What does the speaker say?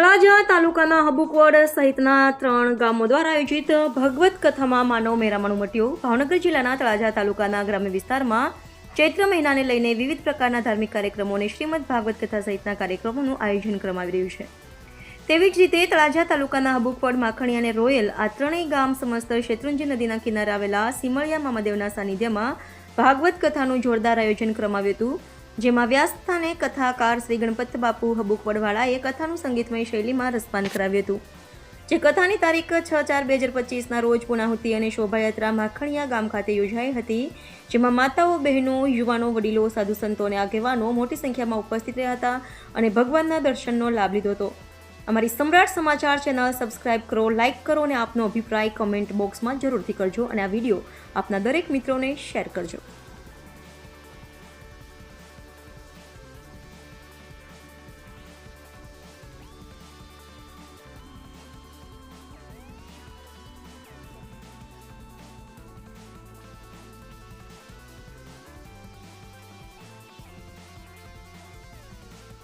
તળાજા તાલુકાના હબુકવડ સહિતના ત્રણ ગામો દ્વારા આયોજિત ભગવત કથામાં માનવ મેરામણ ઉમટ્યું. ભાવનગર જિલ્લાના તળાજા તાલુકાના ગ્રામ્ય વિસ્તારમાં ચૈત્ર મહિનાને લઈને વિવિધ પ્રકારના ધાર્મિક કાર્યક્રમો અને શ્રીમદ ભાગવત કથા સહિતના કાર્યક્રમોનું આયોજન કરવામાં રહ્યું છે. તેવી જ રીતે તળાજા તાલુકાના હબુકવડ, માખણી અને રોયલ આ ત્રણેય ગામ સમસ્ત શેત્રુંજી નદીના કિનારે આવેલા સિમળિયા મામાદેવના સાનિધ્યમાં ભાગવત કથાનું જોરદાર આયોજન કરવામાં આવ્યું હતું. જેમાં વ્યાસસ્થાને કથાકાર શ્રી ગણપત બાપુ હબુક વડવાળાએ કથાનું સંગીતમય શૈલીમાં રસપાન કરાવ્યું હતું. જે કથાની તારીખ છ ચાર બે હજાર પચીસના રોજ પૂર્ણાહુતિ અને શોભાયાત્રા માખણીયા ગામ ખાતે યોજાઈ હતી, જેમાં માતાઓ, બહેનો, યુવાનો, વડીલો, સાધુ સંતો અને આગેવાનો મોટી સંખ્યામાં ઉપસ્થિત રહ્યા હતા અને ભગવાનના દર્શનનો લાભ લીધો હતો. અમારી સમ્રાટ સમાચાર ચેનલ સબસ્ક્રાઇબ કરો, લાઇક કરો અને આપનો અભિપ્રાય કમેન્ટ બોક્સમાં જરૂરથી કરજો અને આ વીડિયો આપના દરેક મિત્રોને શેર કરજો.